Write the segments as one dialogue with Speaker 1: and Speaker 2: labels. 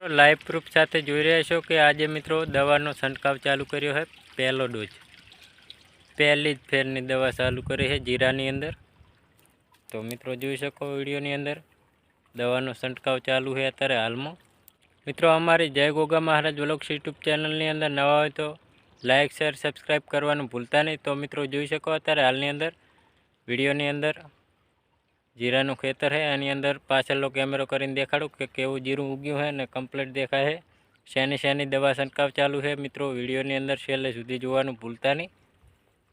Speaker 1: Live proof સાથે જોઈ રહ્યા છો કે આજે મિત્રો દવાનો છંટકાવ ચાલુ કર્યો છે. પહેલો ડોઝ પહેલી જ ફેરની દવા ચાલુ કરી છે જીરાની અંદર. તો મિત્રો જોઈ શકો વિડીયોની અંદર. દવાનો છંટકાવ ચાલુ છે અત્યારે હાલમાં. મિત્રો અમારી જય ગોગા મહારાજ વ્લોગ્સ યુટ્યુબ ચેનલની અંદર નવા હોય તો લાઇક શેર સબસ્ક્રાઈબ કરવાનું ભૂલતા નહીં. તો મિત્રો જોઈ શકો અત્યારે હાલની અંદર, વિડીયોની અંદર જીરાનું ખેતર છે એની અંદર પાછળનો કેમેરો કરીને દેખાડું કે કેવું જીરું ઉગ્યું છે ને કમ્પ્લીટ દેખાય છે શેની શેની દવા છંટકાવ ચાલુ છે મિત્રો, વિડીયોની અંદર છેલ્લે સુધી જોવાનું ભૂલતા નહીં.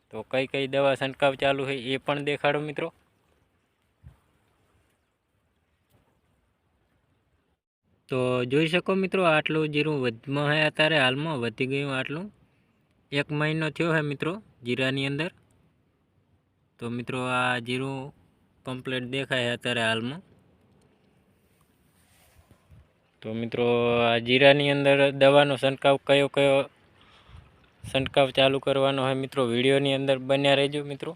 Speaker 1: તો કઈ કઈ દવા છંટકાવ ચાલુ છે એ પણ દેખાડો મિત્રો. તો જોઈ શકો મિત્રો, આટલું જીરું વધમાં છે અત્યારે, હાલમાં વધી ગયું આટલું. એક મહિનો થયો છે મિત્રો જીરાની અંદર. તો મિત્રો, આ જીરું કમ્પ્લીટ દેખાય અત્યારે હાલમાં. તો મિત્રો, આ જીરાની અંદર દવાનો છંટકાવ કયો કયો છંટકાવ ચાલુ કરવાનો હોય મિત્રો? વિડીયોની અંદર બન્યા રહેજો મિત્રો.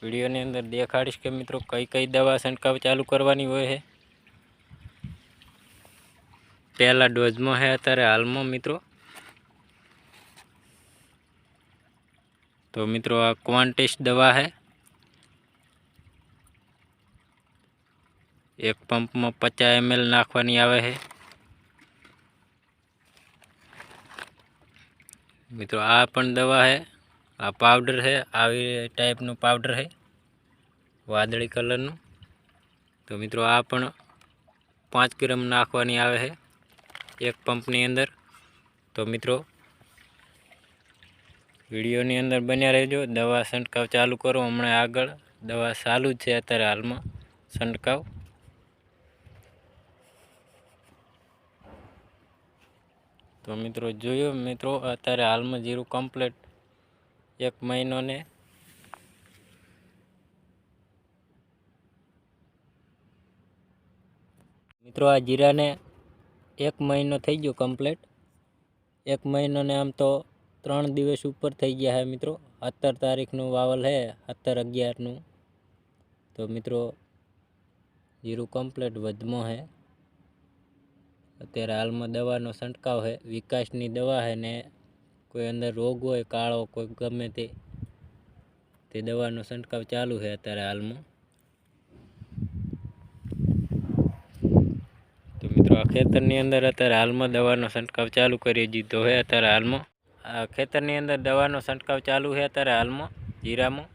Speaker 1: વિડીયોની અંદર દેખાડીશ કે મિત્રો કઈ કઈ દવા છંટકાવ ચાલુ કરવાની હોય છે. પહેલા ડોઝમાં છે અત્યારે હાલમાં મિત્રો. તો મિત્રો, આ ક્વાન્ટેસ્ટ દવા છે. એક પંપમાં પચાસ એમએલ નાખવાની આવે છે. મિત્રો, આ પણ દવા છે. આ પાવડર છે. આવી ટાઈપનું પાવડર છે. વાદળી કલરનું તો મિત્રો, આ પણ પાંચ ગ્રામ નાખવાની આવે છે એક પંપની અંદર. તો મિત્રો, વિડીયોની અંદર બન્યા રહેજો. દવા છંટકાવ ચાલુ કરો. હમણાં આગળ દવા ચાલુ જ છે અત્યારે હાલમાં. છંટકાવ. તો મિત્રો જોયો મિત્રો, અત્યારે હાલમાં જીરું કમ્પ્લીટ એક મહિનો ને મિત્રો આ જીરાને એક મહિનો થઈ ગયો કમ્પ્લીટ એક મહિનો ને આમ તો ત્રણ દિવસ ઉપર થઈ ગયા હે મિત્રો. સત્તર તારીખનું વાવલ હે, સત્તર અગિયારનું. તો મિત્રો, જીરું કમ્પ્લીટ વધમો છે અત્યારે હાલમાં દવાનો છંટકાવ છે. વિકાસની દવા છે ને કોઈ અંદર રોગ હોય, કાળો કોઈ ગમે તે તે દવાનો છંટકાવ ચાલુ છે અત્યારે હાલમાં. તો મિત્રો, આ ખેતરની અંદર અત્યારે હાલમાં દવાનો છંટકાવ ચાલુ કરી દીધો છે અત્યારે હાલમાં. આ ખેતરની અંદર દવાનો છંટકાવ ચાલુ છે અત્યારે હાલમાં, જીરામાં.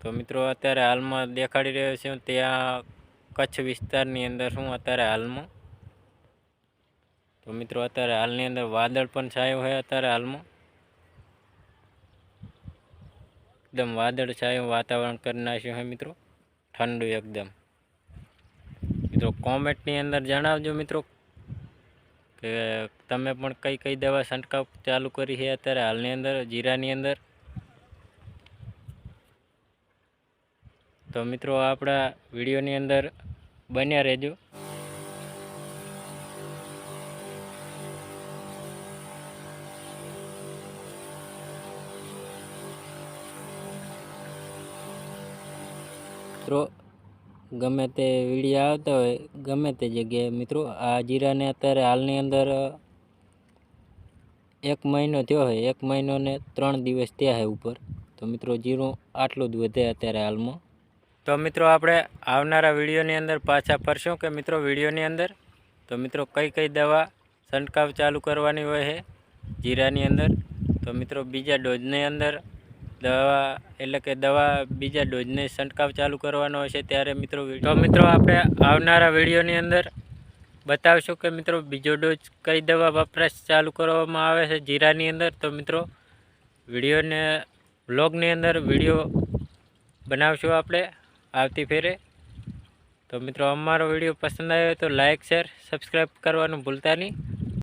Speaker 1: તો મિત્રો, અત્યારે હાલમાં દેખાડી રહ્યો છું ત્યાં કચ્છ વિસ્તારની અંદર શું અત્યારે હાલમાં તો મિત્રો, અત્યારે હાલની અંદર વાદળ પણ છાયો છે અત્યારે હાલમાં. એકદમ વાદળ છાયું વાતાવરણ કરી નાખ્યું છે મિત્રો. ઠંડુ એકદમ. મિત્રો, કોમેન્ટની અંદર જણાવજો મિત્રો કે તમે પણ કઈ કઈ દવા છંટકાવ ચાલુ કરી છે અત્યારે હાલની અંદર, જીરાની અંદર? તો મિત્રો, આપણા વિડીયોની અંદર બન્યા રહેજો. મિત્રો, ગમે તે વિડીયા આવતા હોય, ગમે તે જગ્યાએ, મિત્રો, આ જીરાને અત્યારે હાલની અંદર એક મહિનો થયો હોય એક મહિનો ને ત્રણ દિવસ થયા હોય ઉપર. તો મિત્રો, જીરું આટલું જ વધે અત્યારે હાલમાં. તો મિત્રો, આપણે આવનારા વિડીયોની અંદર પાછા ફરશું કે મિત્રો, વિડીયોની અંદર? તો મિત્રો, કઈ કઈ દવા છંટકાવ ચાલુ કરવાની હોય છે જીરાની અંદર? તો મિત્રો, બીજા ડોઝની અંદર દવા, એટલે કે દવા બીજા ડોઝને છંટકાવ ચાલુ કરવાનો હશે ત્યારે મિત્રો તો મિત્રો આપણે આવનારા વિડીયોની અંદર બતાવશું કે મિત્રો બીજો ડોઝ કઈ દવા વપરાશ ચાલુ કરવામાં આવે છે જીરાની અંદર. તો મિત્રો વિડીયોને, વ્લોગની અંદર વીડિયો બનાવશું આપણે આવતી ફેરે. તો મિત્રો અમારો વીડિયો પસંદ આવ્યો તો લાઇક શેર, સબસ્ક્રાઈબ કરવાનું ભૂલતા નહીં.